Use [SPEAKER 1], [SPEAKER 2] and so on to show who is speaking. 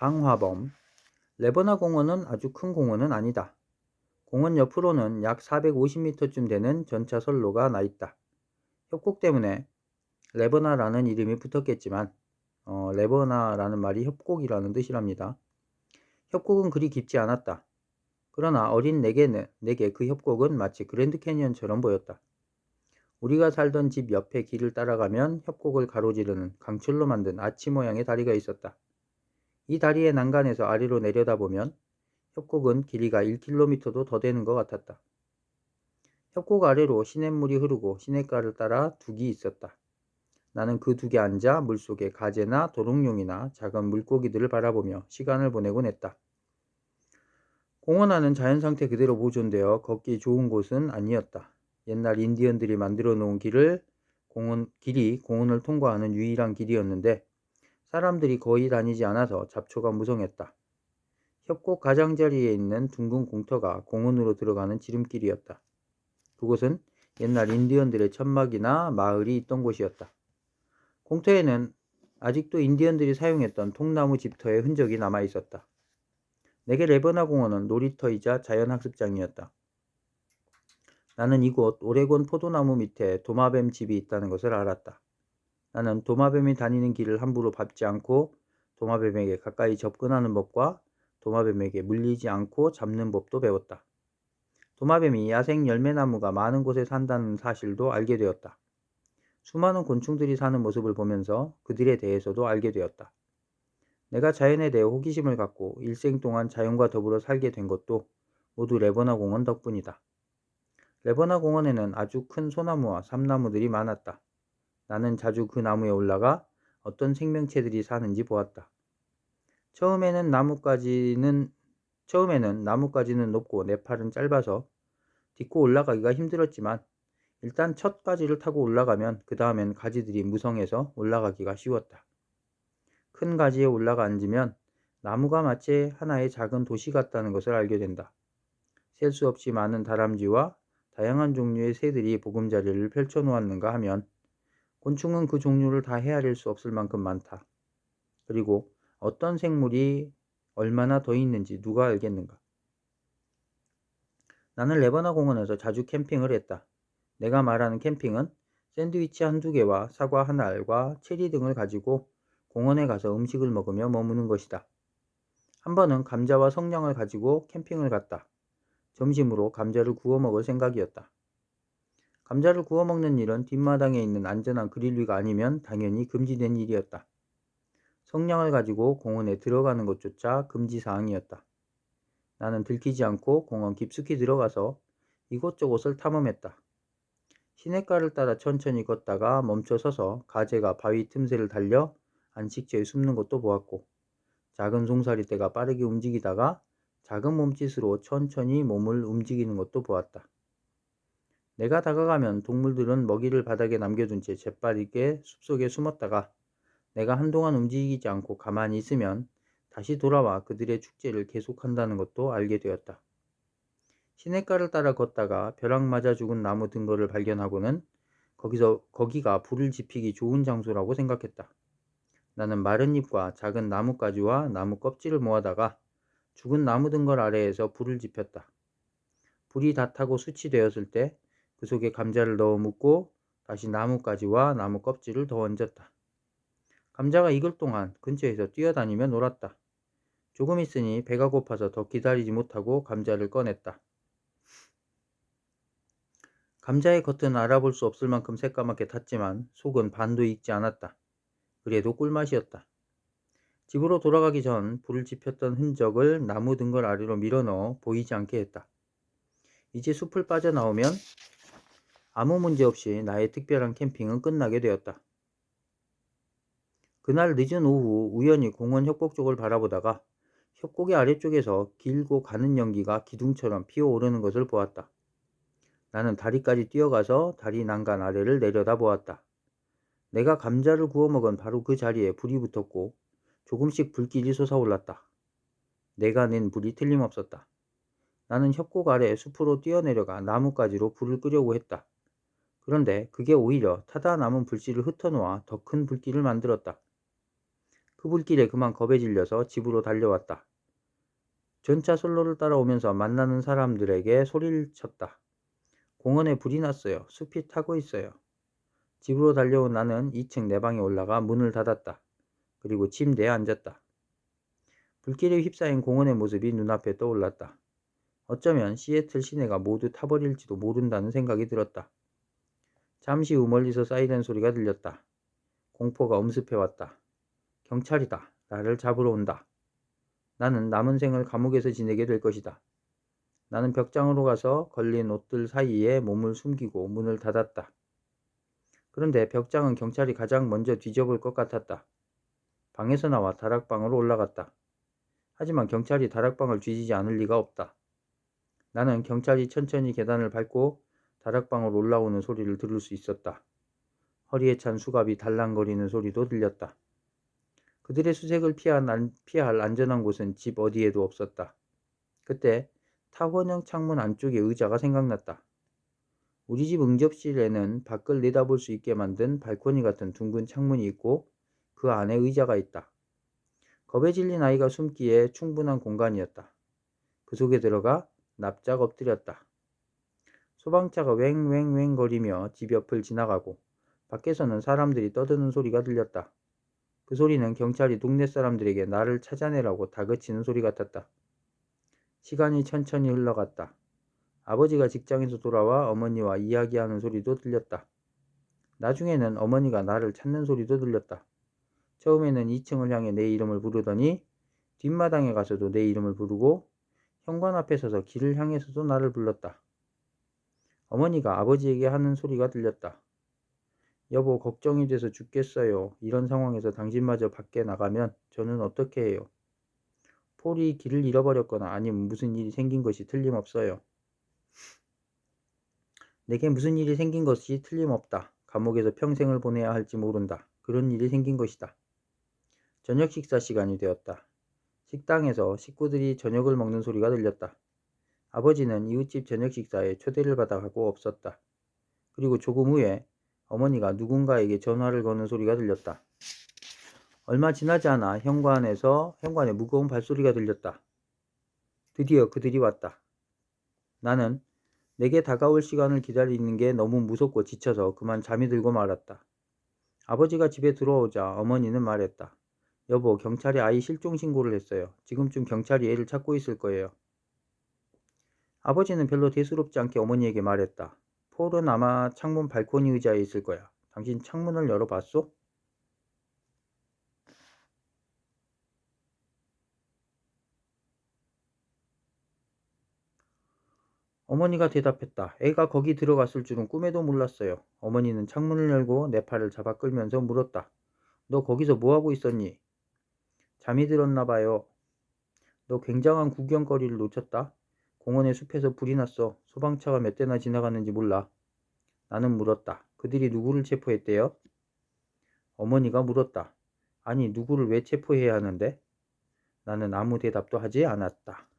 [SPEAKER 1] 방화범 레버나 공원은 아주 큰 공원은 아니다. 공원 옆으로는 약 450m쯤 되는 전차 선로가 나 있다. 협곡 때문에 레버나라는 이름이 붙었겠지만 어, 레버나라는 말이 협곡이라는 뜻이랍니다. 협곡은 그리 깊지 않았다. 그러나 어린 내게는 내게 그 협곡은 마치 그랜드 캐니언처럼 보였다. 우리가 살던 집 옆에 길을 따라가면 협곡을 가로지르는 강철로 만든 아치 모양의 다리가 있었다. 이 다리의 난간에서 아래로 내려다보면 협곡은 길이가 1km도 더 되는 것 같았다. 협곡 아래로 시냇물이 흐르고 시냇가를 따라 둑이 있었다. 나는 그 둑에 앉아 물속에 가재나 도롱뇽이나 작은 물고기들을 바라보며 시간을 보내곤 했다. 공원 안은 자연 상태 그대로 보존되어 걷기 좋은 곳은 아니었다. 옛날 인디언들이 만들어 놓은 길을 공원, 길이 공원을 통과하는 유일한 길이었는데 사람들이 거의 다니지 않아서 잡초가 무성했다. 협곡 가장자리에 있는 둥근 공터가 공원으로 들어가는 지름길이었다. 그곳은 옛날 인디언들의 천막이나 마을이 있던 곳이었다. 공터에는 아직도 인디언들이 사용했던 통나무 집터의 흔적이 남아 있었다. 내게 레버나 공원은 놀이터이자 자연학습장이었다. 나는 이곳 오레곤 포도나무 밑에 도마뱀 집이 있다는 것을 알았다. 나는 도마뱀이 다니는 길을 함부로 밟지 않고 도마뱀에게 가까이 접근하는 법과 도마뱀에게 물리지 않고 잡는 법도 배웠다. 도마뱀이 야생 열매나무가 많은 곳에 산다는 사실도 알게 되었다. 수많은 곤충들이 사는 모습을 보면서 그들에 대해서도 알게 되었다. 내가 자연에 대해 호기심을 갖고 일생 동안 자연과 더불어 살게 된 것도 모두 레버나 공원 덕분이다. 레버나 공원에는 아주 큰 소나무와 삼나무들이 많았다. 나는 자주 그 나무에 올라가 어떤 생명체들이 사는지 보았다. 처음에는 나무까지는 처음에는 나무까지는 높고 내 팔은 짧아서 딛고 올라가기가 힘들었지만 일단 첫 가지를 타고 올라가면 그 다음엔 가지들이 무성해서 올라가기가 쉬웠다. 큰 가지에 올라가 앉으면 나무가 마치 하나의 작은 도시 같다는 것을 알게 된다. 셀 수 없이 많은 다람쥐와 다양한 종류의 새들이 보금자리를 펼쳐 놓았는가 하면 곤충은 그 종류를 다 헤아릴 수 없을 만큼 많다. 그리고 어떤 생물이 얼마나 더 있는지 누가 알겠는가? 나는 레바나 공원에서 자주 캠핑을 했다. 내가 말하는 캠핑은 샌드위치 한두 개와 사과 한 알과 체리 등을 가지고 공원에 가서 음식을 먹으며 머무는 것이다. 한 번은 감자와 성냥을 가지고 캠핑을 갔다. 점심으로 감자를 구워 먹을 생각이었다. 감자를 구워 먹는 일은 뒷마당에 있는 안전한 그릴 위가 아니면 당연히 금지된 일이었다. 성냥을 가지고 공원에 들어가는 것조차 금지 사항이었다. 나는 들키지 않고 공원 깊숙이 들어가서 이곳저곳을 탐험했다. 시냇가를 따라 천천히 걷다가 멈춰 서서 가재가 바위 틈새를 달려 안식처에 숨는 것도 보았고 작은 송사리 떼가 빠르게 움직이다가 작은 몸짓으로 천천히 몸을 움직이는 것도 보았다. 내가 다가가면 동물들은 먹이를 바닥에 남겨둔 채 재빠르게 숲속에 숨었다가 내가 한동안 움직이지 않고 가만히 있으면 다시 돌아와 그들의 축제를 계속한다는 것도 알게 되었다. 시냇가를 따라 걷다가 벼락 맞아 죽은 나무 등거를 발견하고는 거기서 거기가 불을 지피기 좋은 장소라고 생각했다. 나는 마른 잎과 작은 나뭇가지와 나무 껍질을 모아다가 죽은 나무 등걸 아래에서 불을 지폈다. 불이 다 타고 수치되었을 때 그 속에 감자를 넣어 묻고 다시 나뭇가지와 나무 껍질을 더 얹었다. 감자가 익을 동안 근처에서 뛰어다니며 놀았다. 조금 있으니 배가 고파서 더 기다리지 못하고 감자를 꺼냈다. 감자의 겉은 알아볼 수 없을 만큼 새까맣게 탔지만 속은 반도 익지 않았다. 그래도 꿀맛이었다. 집으로 돌아가기 전 불을 지폈던 흔적을 나무 등걸 아래로 밀어넣어 보이지 않게 했다. 이제 숲을 빠져나오면 아무 문제 없이 나의 특별한 캠핑은 끝나게 되었다. 그날 늦은 오후 우연히 공원 협곡 쪽을 바라보다가 협곡의 아래쪽에서 길고 가는 연기가 기둥처럼 피어오르는 것을 보았다. 나는 다리까지 뛰어가서 다리 난간 아래를 내려다 보았다. 내가 감자를 구워 먹은 바로 그 자리에 불이 붙었고 조금씩 불길이 솟아올랐다. 내가 낸 불이 틀림없었다. 나는 협곡 아래 숲으로 뛰어내려가 나뭇가지로 불을 끄려고 했다. 그런데 그게 오히려 타다 남은 불씨를 흩어놓아 더 큰 불길을 만들었다. 그 불길에 그만 겁에 질려서 집으로 달려왔다. 전차 선로를 따라오면서 만나는 사람들에게 소리를 쳤다. 공원에 불이 났어요. 숲이 타고 있어요. 집으로 달려온 나는 2층 내 방에 올라가 문을 닫았다. 그리고 침대에 앉았다. 불길에 휩싸인 공원의 모습이 눈앞에 떠올랐다. 어쩌면 시애틀 시내가 모두 타버릴지도 모른다는 생각이 들었다. 잠시 후 멀리서 사이렌 소리가 들렸다. 공포가 엄습해왔다. 경찰이다. 나를 잡으러 온다. 나는 남은 생을 감옥에서 지내게 될 것이다. 나는 벽장으로 가서 걸린 옷들 사이에 몸을 숨기고 문을 닫았다. 그런데 벽장은 경찰이 가장 먼저 뒤져볼 것 같았다. 방에서 나와 다락방으로 올라갔다. 하지만 경찰이 다락방을 뒤지지 않을 리가 없다. 나는 경찰이 천천히 계단을 밟고 다락방으로 올라오는 소리를 들을 수 있었다. 허리에 찬 수갑이 달랑거리는 소리도 들렸다. 그들의 수색을 피할, 피할 안전한 곳은 집 어디에도 없었다. 그때 타원형 창문 안쪽에 의자가 생각났다. 우리 집 응접실에는 밖을 내다볼 수 있게 만든 발코니 같은 둥근 창문이 있고 그 안에 의자가 있다. 겁에 질린 아이가 숨기에 충분한 공간이었다. 그 속에 들어가 납작 엎드렸다. 소방차가 왱왱왱 거리며 집 옆을 지나가고 밖에서는 사람들이 떠드는 소리가 들렸다. 그 소리는 경찰이 동네 사람들에게 나를 찾아내라고 다그치는 소리 같았다. 시간이 천천히 흘러갔다. 아버지가 직장에서 돌아와 어머니와 이야기하는 소리도 들렸다. 나중에는 어머니가 나를 찾는 소리도 들렸다. 처음에는 2층을 향해 내 이름을 부르더니 뒷마당에 가서도 내 이름을 부르고 현관 앞에 서서 길을 향해서도 나를 불렀다. 어머니가 아버지에게 하는 소리가 들렸다. 여보, 걱정이 돼서 죽겠어요. 이런 상황에서 당신마저 밖에 나가면 저는 어떻게 해요? 폴이 길을 잃어버렸거나 아니면 무슨 일이 생긴 것이 틀림없어요. 내게 무슨 일이 생긴 것이 틀림없다. 감옥에서 평생을 보내야 할지 모른다. 그런 일이 생긴 것이다. 저녁 식사 시간이 되었다. 식당에서 식구들이 저녁을 먹는 소리가 들렸다. 아버지는 이웃집 저녁 식사에 초대를 받아 가고 없었다. 그리고 조금 후에 어머니가 누군가에게 전화를 거는 소리가 들렸다. 얼마 지나지 않아 현관에서 현관에 무거운 발소리가 들렸다. 드디어 그들이 왔다. 나는 내게 다가올 시간을 기다리는 게 너무 무섭고 지쳐서 그만 잠이 들고 말았다. 아버지가 집에 들어오자 어머니는 말했다. 여보, 경찰이 아이 실종 신고를 했어요. 지금쯤 경찰이 애를 찾고 있을 거예요. 아버지는 별로 대수롭지 않게 어머니에게 말했다. 폴은 아마 창문 발코니 의자에 있을 거야. 당신 창문을 열어봤소? 어머니가 대답했다. 애가 거기 들어갔을 줄은 꿈에도 몰랐어요. 어머니는 창문을 열고 내 팔을 잡아 끌면서 물었다. 너 거기서 뭐하고 있었니? 잠이 들었나 봐요. 너 굉장한 구경거리를 놓쳤다. 공원의 숲에서 불이 났어. 소방차가 몇 대나 지나갔는지 몰라. 나는 물었다. 그들이 누구를 체포했대요? 어머니가 물었다. 아니, 누구를 왜 체포해야 하는데? 나는 아무 대답도 하지 않았다.